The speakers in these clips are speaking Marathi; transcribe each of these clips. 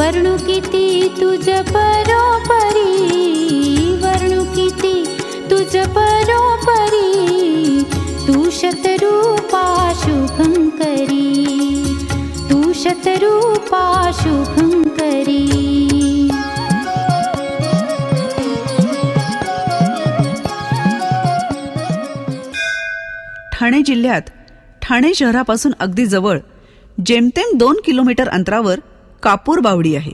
वर्णू किती तुझ परोपरी वर्णू किती तुझ परोपरी तू शतरूपा शुभंकरी तू शतरूपा शुभंकरी ठाणे जिल्ह्यात ठाणे शहरापासून अगदी जवळ जेमतेम दोन किलोमीटर अंतरावर कापूर बावडी आहे.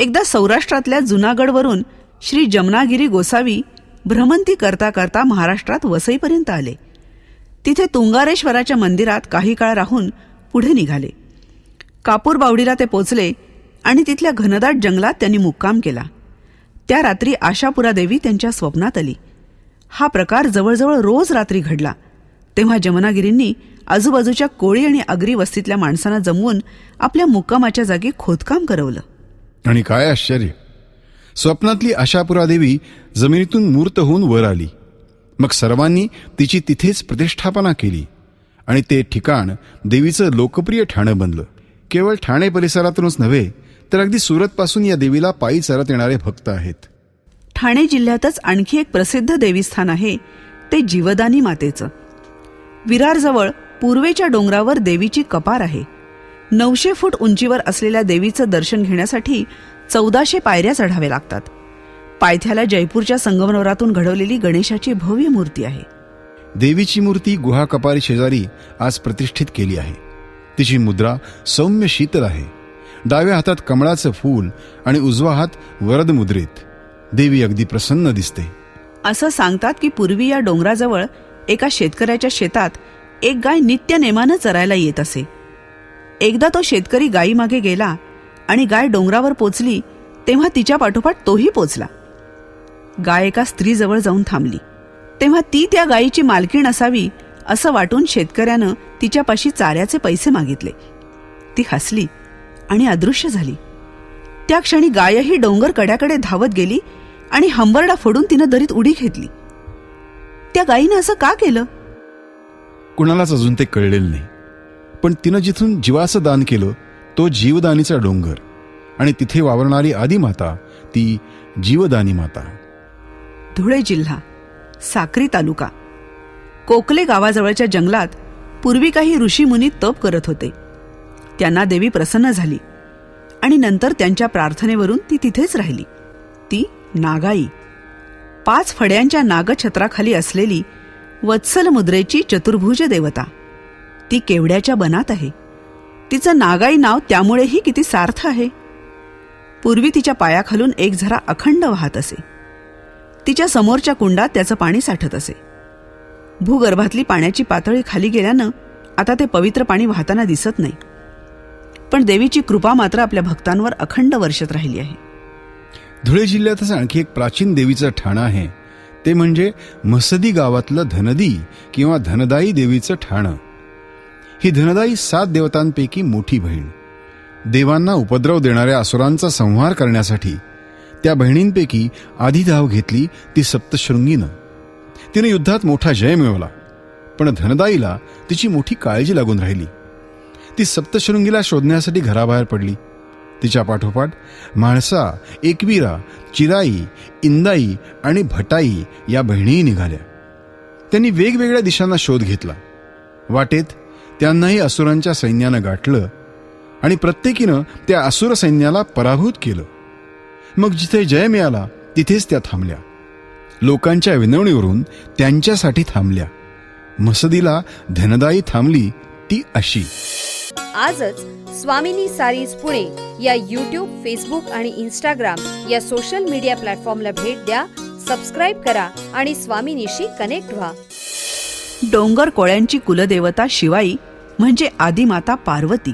एकदा सौराष्ट्रातल्या जुनागडवरून श्री जमनागिरी गोसावी भ्रमंती करता करता महाराष्ट्रात वसईपर्यंत आले. तिथे तुंगारेश्वराच्या मंदिरात काही काळ राहून पुढे निघाले. कापूर बावडीला ते पोचले आणि तिथल्या घनदाट जंगलात त्यांनी मुक्काम केला. त्या रात्री आशापुरा देवी त्यांच्या स्वप्नात आली. हा प्रकार जवळजवळ रोज रात्री घडला. तेव्हा जमनागिरींनी आजूबाजूच्या कोळी आणि अगरी वस्तीतल्या माणसांना जमवून आपल्या मुक्कामाच्या जागी खोदकाम करवलं. आणि काय आश्चर्य! स्वप्नातली आशापुरा देवी जमिनीतून मूर्त होऊन वर आली. मग सर्वांनी तिची तिथेच प्रतिष्ठापना केली. आणि ते ठिकाण देवीचं लोकप्रिय ठाणं बनलं. केवळ ठाणे परिसरातूनच नव्हे तर अगदी सुरतपासून या देवीला पायी चालत येणारे भक्त आहेत. ठाणे जिल्ह्यातच आणखी एक प्रसिद्ध देवीस्थान आहे ते जीवदानी मातेचं. विरारजवळ पूर्वेच्या डोंगरावर देवीची कपार आहे. नऊशे फूट उंचीवर असलेल्या देवीचं दर्शन घेण्यासाठी चौदाशे पायऱ्या चढाव्या लागतात. पायथ्याला जयपूरच्या संगमरवरातून घडवलेली गणेशाची भव्य मूर्ती आहे. देवीची मूर्ती गुहा कपारी शेजारी आज प्रतिष्ठित केली आहे. तिची मुद्रा सौम्य शीतल आहे. डाव्या हातात कमळाचं फूल आणि उजवा हात वरद मुद्रेत. देवी अगदी प्रसन्न दिसते. असं सांगतात की पूर्वी या डोंगराजवळ एका शेतकऱ्याच्या शेतात एक गाय नित्य नेमानं चरायला येत असे. एकदा तो शेतकरी गायीमागे गेला आणि गाय डोंगरावर पोचली तेव्हा तिच्या पाठोपाठ तोही पोचला. गाय एका स्त्रीजवळ जाऊन थांबली. तेव्हा ती त्या गायीची मालकीण असावी असं वाटून शेतकऱ्यानं तिच्यापाशी चाऱ्याचे पैसे मागितले. ती हसली आणि अदृश्य झाली. त्या क्षणी गायही डोंगर कड्याकडे धावत गेली आणि हंबरडा फोडून तिनं दरीत उडी घेतली. त्या गायीनं असं का केलं? कुणालाच अजून ते कळलेलं नाही. पण तिनं जिथून जीवाचं दान केलं तो जीवदानीचा डोंगर. आणि तिथे वावरणारी आदिमाता ती जीवदानी माता. धुळे जिल्हा साक्री तालुका. कोकले गावाजवळच्या जंगलात पूर्वी काही ऋषीमुनी तप करत होते. त्यांना देवी प्रसन्न झाली. आणि नंतर त्यांच्या प्रार्थनेवरून ती तिथेच राहिली. ती नागाई. पाच फड्यांच्या नागछत्राखाली असलेली वत्सल मुद्रेची चतुर्भुज देवता. ती केवड्याच्या बनात आहे. तिचं नागाई नाव त्यामुळेही किती सार्थ आहे. पूर्वी तिच्या पायाखालून एक झरा अखंड वाहत असे. तिच्या समोरच्या कुंडात त्याचं पाणी साठत असे. भूगर्भातली पाण्याची पातळी खाली गेल्यानं आता ते पवित्र पाणी वाहताना दिसत नाही. पण देवीची कृपा मात्र आपल्या भक्तांवर अखंड वर्षत राहिली आहे. धुळे जिल्ह्यातच आणखी एक प्राचीन देवीचं ठाणं आहे. ते म्हणजे मसदी गावातलं धनदी किंवा धनदाई देवीचं ठाणं. ही धनदाई सात देवतांपैकी मोठी बहीण. देवांना उपद्रव देणाऱ्या असुरांचा संहार करण्यासाठी त्या बहिणींपैकी आधी धाव घेतली ती सप्तशृंगीनं. तिने युद्धात मोठा जय मिळवला पण धनदाईला तिची मोठी काळजी लागून राहिली. ती सप्तशृंगीला शोधण्यासाठी घराबाहेर पडली. तिच्या पाठोपाठ म्हाळसा एकवीरा चिराई इंदाई आणि भटाई या बहिणीही निघाल्या. त्यांनी वेगवेगळ्या दिशांना शोध घेतला. वाटेत त्यांनाही असुरांच्या सैन्यानं गाठलं आणि प्रत्येकीनं त्या असुर सैन्याला पराभूत केलं. मग जिथे जय मिळाला तिथेच त्या थांबल्या. लोकांच्या विनवणीवरून त्यांच्यासाठी थांबल्या. मसदीला धनदायी थांबली ती अशी. आजच स्वामिनी सारीज पुणे. या यूट्यूब फेसबुक आणि इंस्टाग्राम या सोशल मीडिया प्लॅटफॉर्मला भेट द्या सबस्क्राईब करा आणि स्वामिनीशी कनेक्ट व्हा. डोंगर कोळ्यांची कुलदेवता शिवाई म्हणजे आदिमाता पार्वती.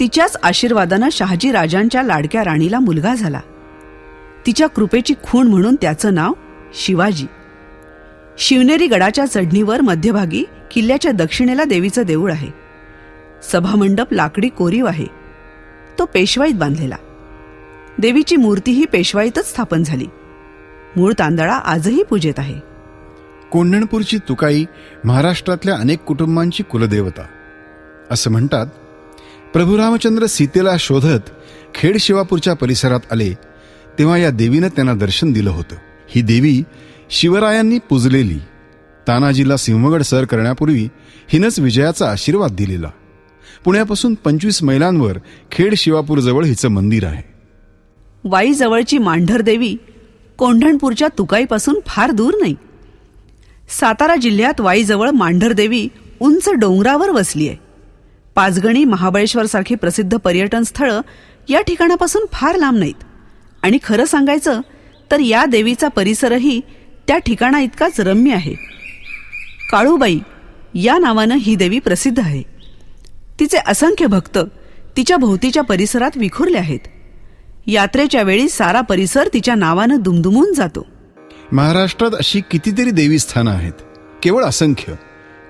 तिच्याच आशीर्वादानं शहाजी राजांच्या लाडक्या राणीला मुलगा झाला. तिच्या कृपेची खूण म्हणून त्याचं नाव शिवाजी. शिवनेरी गडाच्या चढणीवर मध्यभागी किल्ल्याच्या दक्षिणेला देवीचं देऊळ आहे. सभामंडप लाकडी कोरीव आहे. तो पेशवाईत बांधलेला. देवीची मूर्तीही पेशवाईतच स्थापन झाली. मूळ तांदळा आजही पूजेत आहे. कोंढणपूरची तुकाई महाराष्ट्रातल्या अनेक कुटुंबांची कुलदेवता. असं म्हणतात प्रभू रामचंद्र सीतेला शोधत खेड शिवापूरच्या परिसरात आले तेव्हा या देवीनं त्यांना दर्शन दिलं होतं. ही देवी शिवरायांनी पूजलेली. तानाजीला सिंहगड सर करण्यापूर्वी हिनंच विजयाचा आशीर्वाद दिलेला. पुण्यापासून पंचवीस मैलांवर खेड शिवापूरजवळ हिचं मंदिर आहे. वाईजवळची मांढर देवी कोंढणपूरच्या तुकाईपासून फार दूर नाही. सातारा जिल्ह्यात वाईजवळ मांढर देवी उंच डोंगरावर वसली आहे. पाचगणी महाबळेश्वरसारखी प्रसिद्ध पर्यटन स्थळं या ठिकाणापासून फार लांब नाहीत. आणि खरं सांगायचं तर या देवीचा परिसरही त्या ठिकाणा इतकाच रम्य आहे. काळूबाई या नावानं ही देवी प्रसिद्ध आहे. तिचे असंख्य भक्त तिच्या भोवतीच्या परिसरात विखुरले आहेत. यात्रेच्या वेळी सारा परिसर तिच्या नावानं दुमदुमून जातो. महाराष्ट्रात अशी कितीतरी देवी स्थानं आहेत. केवळ असंख्य.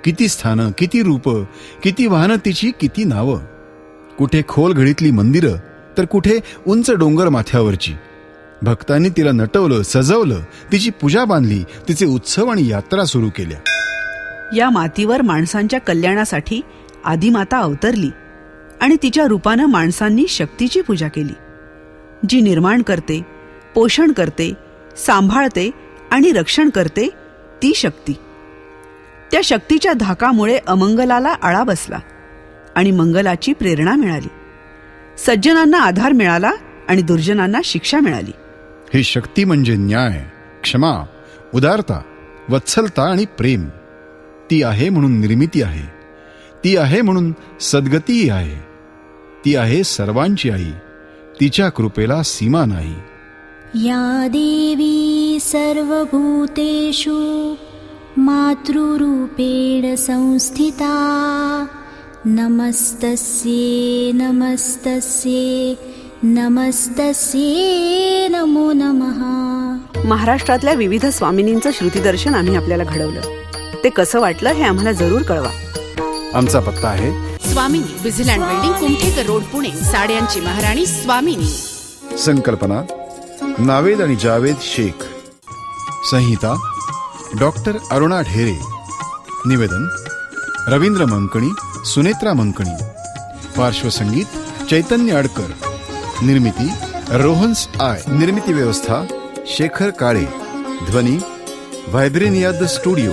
किती स्थानं किती रूपं किती वाहनं तिची किती नावं. कुठे खोल घडीतली मंदिरं तर कुठे उंच डोंगर माथ्यावरची. भक्तांनी तिला नटवलं सजवलं तिची पूजा बांधली तिचे उत्सव आणि यात्रा सुरू केल्या. या मातीवर माणसांच्या कल्याणासाठी आदिमाता अवतरली आणि तिच्या रूपानं माणसांनी शक्तीची पूजा केली जी निर्माण करते पोषण करते सांभाळते आणि रक्षण करते ती शक्ती. त्या शक्तीच्या धाकामुळे अमंगलाला आळा बसला आणि मंगलाची प्रेरणा मिळाली. सज्जनांना आधार मिळाला आणि दुर्जनांना शिक्षा मिळाली. ही शक्ती म्हणजे न्याय क्षमा उदारता वत्सलता आणि प्रेम. ती आहे म्हणून निर्मिती आहे. ती आहे म्हणून सद्गतीही आहे. ती आहे सर्वांची आई. तिच्या कृपेला सीमा नाही. या देवी सर्वभूतेषु मातृरूपेण संस्थिता। नमस्तस्ये नमस्तस्ये नमस्तस्ये नमो नमः। महाराष्ट्रातल्या विविध स्वामिनींचं श्रुतीदर्शन आम्ही आपल्याला घडवलं. ते कसं वाटलं हे आम्हाला जरूर कळवा. आमचा पत्ता आहे. स्वामिनी विझिलँड बिल्डिंग कुमठेकर रोड पुणे. साड्यांची महाराणी स्वामिनी. संकल्पना नावेद आणि जावेद शेख. संहिता डॉक्टर अरुणा ढेरे. निवेदन रवींद्र मंकणी सुनेत्रा मंकणी. पार्श्वसंगीत चैतन्य अडकर. निर्मिती रोहन्स आय. निर्मिती व्यवस्था शेखर काळे. ध्वनी व्हायब्रेनिया द स्टुडिओ.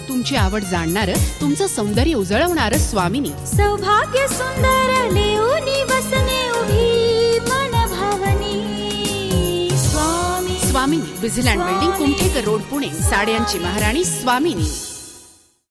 तुमची आवड जाणणारं तुमचं सौंदर्य उजळवणारं स्वामिनी. सौभाग्य सुंदर लेऊनी बसने उभी मन भावनी स्वामी. स्वामिनी विझिलँड बिल्डिंग कुमठेकर रोड पुणे. साड्यांची महाराणी स्वामिनी.